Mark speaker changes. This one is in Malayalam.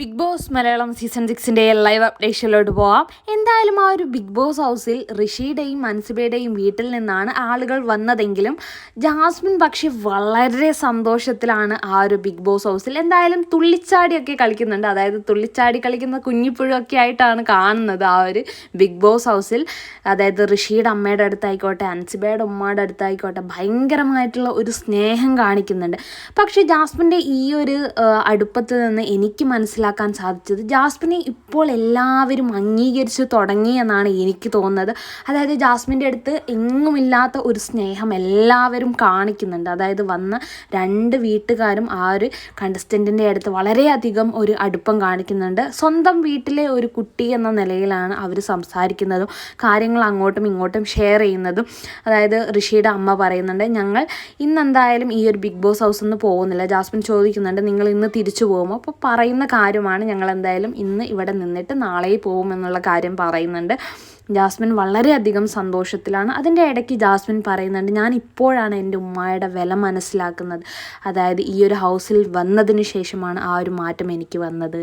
Speaker 1: ബിഗ് ബോസ് മലയാളം സീസൺ സിക്സിന്റെ ലൈവ് അപ്ഡേഷനിലോട്ട് പോവാം. എന്തായാലും ആ ഒരു ബിഗ് ബോസ് ഹൗസിൽ ഋഷിയുടെയും മൻസിബയുടെയും വീട്ടിൽ നിന്നാണ് ആളുകൾ വന്നതെങ്കിലും ജാസ്മിൻ പക്ഷേ വളരെ സന്തോഷത്തിലാണ് ആ ഒരു ബിഗ് ബോസ് ഹൗസിൽ എന്തായാലും തുള്ളിച്ചാടിയൊക്കെ കളിക്കുന്നുണ്ട്. അതായത് തുള്ളിച്ചാടി കളിക്കുന്ന കുഞ്ഞിപ്പുഴൊക്കെ ആയിട്ടാണ് കാണുന്നത് ആ ഒരു ബിഗ് ബോസ് ഹൗസിൽ അതായത് ഋഷിയുടെ അമ്മയുടെ അടുത്തായിക്കോട്ടെ അൻസിബയുടെ ഉമ്മയുടെ അടുത്തായിക്കോട്ടെ ഭയങ്കരമായിട്ടുള്ള ഒരു സ്നേഹം കാണിക്കുന്നുണ്ട്. പക്ഷേ ജാസ്മിന്റെ ഈ ഒരു അടുപ്പത്ത് നിന്ന് എനിക്ക് മനസ്സിലാക്കാൻ സാധിച്ചത്. ജാസ്മിനെ ഇപ്പോൾ എല്ലാവരും അംഗീകരിച്ച് തുടങ്ങി എന്നാണ് എനിക്ക് തോന്നുന്നത്. അതായത് ജാസ്മിന്റെ അടുത്ത് എങ്ങുമില്ലാത്ത ഒരു സ്നേഹം എല്ലാവരും കാണിക്കുന്നുണ്ട്. അതായത് വന്ന രണ്ട് വീട്ടുകാരും ആ ഒരു കണ്ടസ്റ്റന്റിന്റെ അടുത്ത് വളരെയധികം ഒരു അടുപ്പം കാണിക്കുന്നുണ്ട്. സ്വന്തം വീട്ടിലെ ഒരു കുട്ടി എന്ന നിലയിലാണ് അവർ സംസാരിക്കുന്നതും കാര്യങ്ങൾ അങ്ങോട്ടും ഇങ്ങോട്ടും ഷെയർ ചെയ്യുന്നതും. അതായത് ഋഷിയുടെ അമ്മ പറയുന്നുണ്ട് ഞങ്ങൾ ഇന്നെന്തായാലും ഈ ഒരു ബിഗ് ബോസ് ഹൗസിൽ നിന്ന് പോകുന്നില്ല. ജാസ്മിൻ ചോദിക്കുന്നുണ്ട് നിങ്ങൾ ഇന്ന് തിരിച്ചു പോകുമോ? അപ്പോൾ പറയുന്ന കാര്യമാണ് ഞങ്ങൾ എന്തായാലും ഇന്ന് ഇവിടെ നിന്നിട്ട് നാളെ പോകും എന്നുള്ള കാര്യം പറയുന്നുണ്ട്. ജാസ്മിൻ വളരെയധികം സന്തോഷത്തിലാണ്. അതിന്റെ ഇടയ്ക്ക് ജാസ്മിൻ പറയുന്നുണ്ട് ഞാൻ ഇപ്പോഴാണ് എന്റെ ഉമ്മായുടെ വില മനസ്സിലാക്കുന്നത്. അതായത് ഈ ഒരു ഹൗസിൽ വന്നതിന് ശേഷമാണ് ആ ഒരു മാറ്റം എനിക്ക് വന്നത്.